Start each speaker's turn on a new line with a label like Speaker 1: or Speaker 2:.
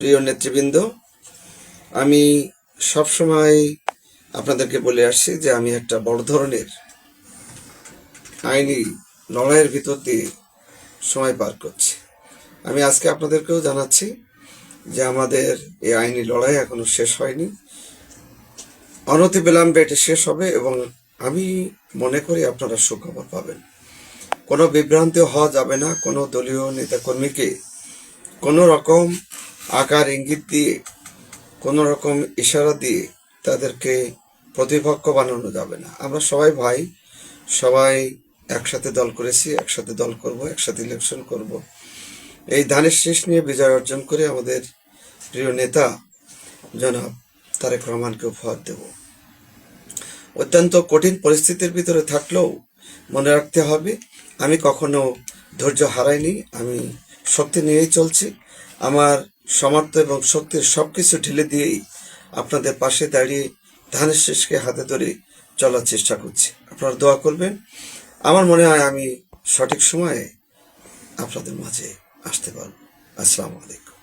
Speaker 1: প্রিয় নেতৃবৃন্দ, আমি সবসময় আপনাদেরকে বলে আসছি যে আমি একটা বড় ধরনের আইনি লড়াইয়ের ভিতর দিয়ে সময় পার করছি। আমি আজকে আপনাদেরকেও জানাচ্ছি যে আমাদের এই আইনি লড়াই এখনও শেষ হয়নি। অনতি বিলম্বে এটি শেষ হবে এবং আমি মনে করি আপনারা সুখবর পাবেন। কোনো বিভ্রান্তি হওয়া যাবে না, কোনো দলীয় নেতাকর্মীকে কোনো রকম আকার, ইঙ্গিত দিয়ে কোনো রকম ইশারা দিয়ে তাদেরকে প্রতিপক্ষ বানানো যাবে না। আমরা সবাই ভাই, সবাই একসাথে দল করেছি, একসাথে দল করব, একসাথে ইলেকশন করব। এই ধানের শেষ নিয়ে বিজয় অর্জন করে আমাদের প্রিয় নেতা জনাব তারেক রহমানকে উপহার দেব। অত্যন্ত কঠিন পরিস্থিতির ভিতরে থাকলেও মনে রাখতে হবে, আমি কখনো ধৈর্য হারাইনি, আমি শক্তি নিয়েই চলছি। আমার সমর্থ এবং শক্তির সবকিছু ঢেলে দিয়েই আপনাদের পাশে দাঁড়িয়ে ধানের শেষকে হাতে ধরে চলার চেষ্টা করছি। আপনারা দোয়া করবেন। আমার মনে হয় আমি সঠিক সময়ে আপনাদের মাঝে আসতে পারব। আসসালামু আলাইকুম।